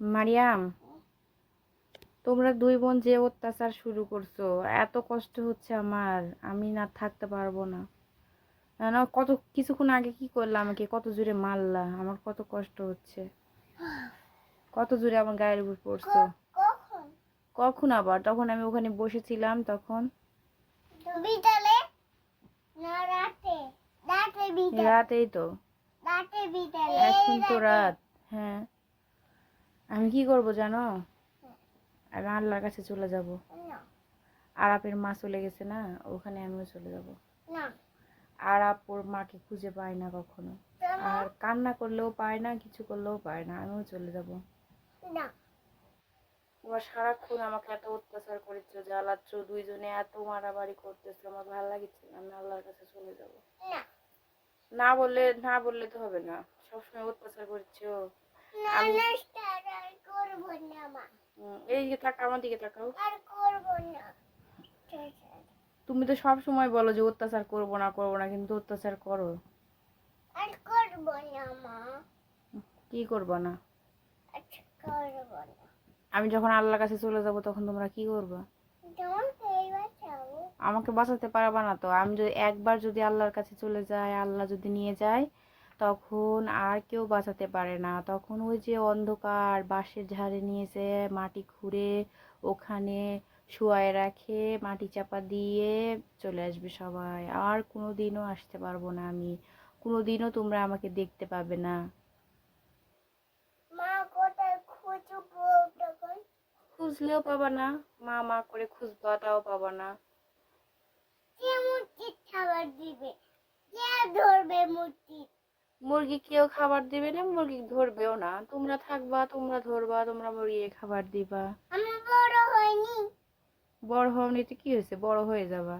মারিয়াম তোমরা দুই বোন যে অত্যাচার শুরু করছ এত কষ্ট হচ্ছে আমার আমি না থাকতে পারব না। না কত কিছুক্ষণ আগে কি করলা আমাকে? কত জোরে মারলা আমার কত কষ্ট হচ্ছে। কত জোরে আমার গায়ের উপর পড়ছো। কখন? আবার? তখন আমি ওখানে বসেছিলাম তখন। রাতেই তো। এখন তো রাত হ্যাঁ। আমি কি করব জানো? আমি আল্লাহর কাছে চলে যাব। আরাপের মা চলে গেছে না ওখানে আমিও চলে যাব। না। আরাপ ওর মাকে খুঁজে পায় না কখনো। আর কান্না করলেও পায় না কিছু করলেও পায় না আমিও চলে যাব। না। তোমার সারাক্ষণ আমাকে এত অত্যাচার করেছ জ্বালাচ্ছ দুইজনে এত মারামারি করতেছো আমার ভালো লাগছে না আমি আল্লাহর কাছে চলে যাব। না। না বললে না বললে তো হবে না। সবসময় অত্যাচার করছ। আমি- করব না মা। হুম, এই দিকে তাকাও আমার দিকে তাকাও। আর করব না। তুমি তো সব সময় বলো যে অত্যাচার করব না করব না কিন্তু অত্যাচার করো। আর করব না মা। কি করব না? করব না। আমি যখন আল্লাহর কাছে চলে যাব তখন তোমরা কি করবা? আমাকে বাঁচাতে পারবা না তো। আমি যদি একবার যদি আল্লাহর কাছে চলে যাই আল্লাহ যদি নিয়ে যায় তখন আর কেউ বাঁচাতে পারে না। তখন ওই যে অন্ধকার বাঁশের ঝাড়ে নিয়েছে মাটি খুঁড়ে ওখানে শুয়ায় রাখে মাটি চাপা দিয়ে চলে আসবে সবাই। আর কোনো দিনও আসতে পারব না আমি। কোনো দিনও তোমরা আমাকে দেখতে পাবে না। খুঁজলেও পাবা না। মা মা করে খুঁজবা তাও পাবা না। মূর্তি খাবার দিবে কে ধরবে মূর্তি? মুরগি কেউ খাবার দিবে না মুরগি ধরবেও না। তোমরা থাকবা তোমরা ধরবা তোমরা মুরগি খাবার দিবা। আমি বড় হয়নি বড় হওনি তো কি হয়েছে? বড় হয়ে যাবা।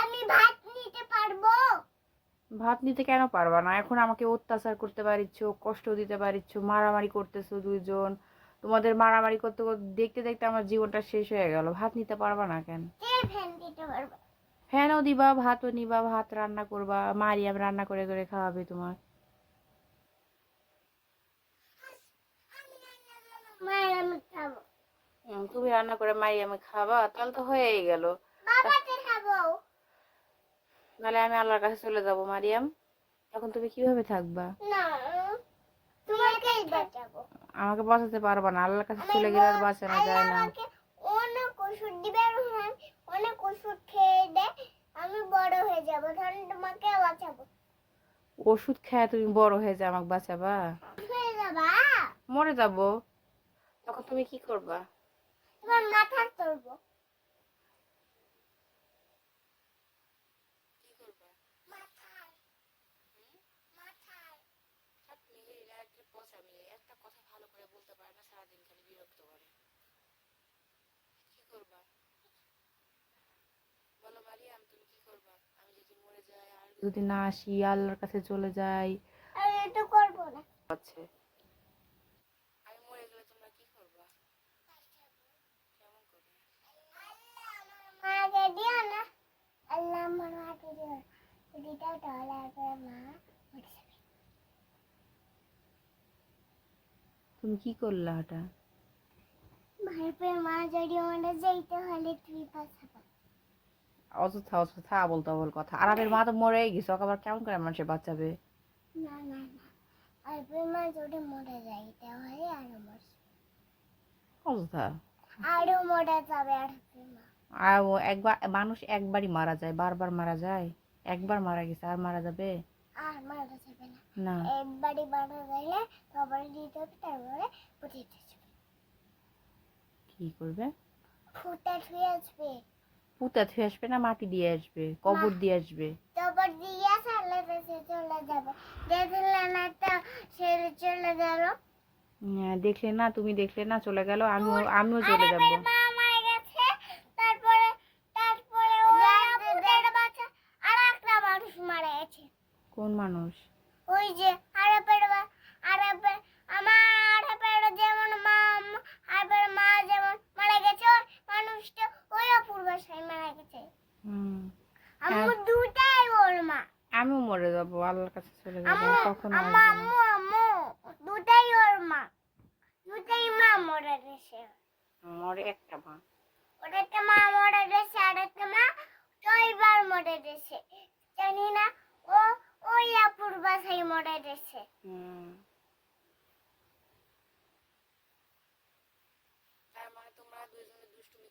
আমি ভাত নিতে পারব। ভাত নিতে কেন পারবা না? এখন আমাকে অত্যাচার করতে পারিচ্ছ কষ্ট দিতে পারিচ্ছ মারামারি করতেছো দুইজন। তোমাদের মারামারি করতে করতে দেখতে দেখতে আমার জীবনটা শেষ হয়ে গেল। ভাত নিতে পারবা না কেন? দিতে পারব? ফ্যানও দিবা ভাতও নিবা ভাত রান্না করবা মারিয়াম রান্না করে করে খাওয়াবে তোমার। তুমি রান্না করে মারিয়ামে খাবা তাহলে তো হয়েই গেল। নাহলে আমি আল্লাহর কাছে চলে যাব মারিয়াম। এখন তুমি কীভাবে থাকবা? আমাকে বাঁচাতে পারবা না আল্লাহর কাছে চলে গেলে আর বাঁচানো যায় না আমাকে অনেক ওষুধ দিবে আর আমি অনেক ওষুধ খেয়ে দে আমি বড় হয়ে যাব তখন তোমাকে বাঁচাবো ওষুধ খেয়ে তুমি বড় হয়ে যা আমাকে বাঁচাবা। মরে যাব। তখন তুমি কি করবা? একটা কথা ভালো করে বলতে পারে না সারাদিন খালি বিরক্ত করে। কি করবা বলো মারিয়াম তুমি কি করবা আমি যদি মরে যাই আর যদি না আসি আল্লাহর কাছে চলে যাই। আর এটা করব না। আছে। তুমি কি করলা ওটা ভাইপের মা যদি মরে যাইতে হলে তুই বাঁচাবা। অযথা অযথা আবল তাবল কথা। আরবের মা তো মরে গেছে ওকে আবার কেমন করে মানুষের বাঁচাবে? না না না। মা যদি মরে আরও মরছে। অযথা। আরও মরে যাবে আর একবার মানুষ একবারই মারা যায় বারবার মারা যায়। একবার মারা গেছে আর মারা যাবে? আর মারা যাবে না। একবারই মারা যাইলে তারপরে দিতে হবে তারপরে পুঁতিতে কি করবে? ফুটা ছুঁয়ে আসবে। পুঁতা থুয়ে আসবে না মাটি দিয়ে আসবে কবর দিয়ে আসবে? তারপর দিয়ে সালে সে চলে যাবে। দেখলে না তো সে চলে গেল। দেখলে না তুমি দেখলে না চলে গেল আমিও আমিও চলে যাব। তারপরে তারপরে ওই ভূতের বাচ্চা আর একটা মানুষ মারা গেছে। কোন মানুষ? ওই যে আমিও মরে যাব আল্লাহর কাছে চলে যাব কখন আম্মু আম্মু আম্মু দুটাই ওর মা। দুটাই মা মরে গেছে। মরে একটা মা। ওর একটা মা মরে গেছে আর একটা মা ছয়বার মরে গেছে। জানি না ও ওই আপুর বাসায় মরে গেছে। মানে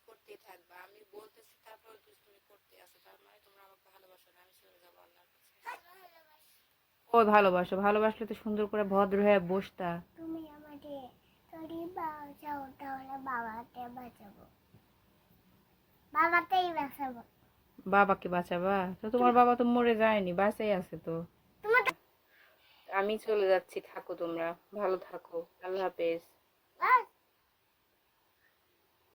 করতেই থাকবা। আমি বলতেছি তারপর তুমি করতে আসো তার মানে তোমরা আমাকে ভালোবাসো না আমি চলে যাব আল্লাহ ও ভালোবাসো ভালোবাসলে তো সুন্দর করে ভদ্র হয়ে বসতা। তুমি আমাকে যদি বাঁচাও তাহলে বাবাকে বাঁচাবো। বাবাকেই বাঁচাবো। বাবাকে বাঁচাবা? তো তোমার বাবা তো মরে যায়নি বাঁচাই আছে তো। আমি চলে যাচ্ছি থাকো তোমরা। ভালো থাকো। আল্লাহ হাফেজ।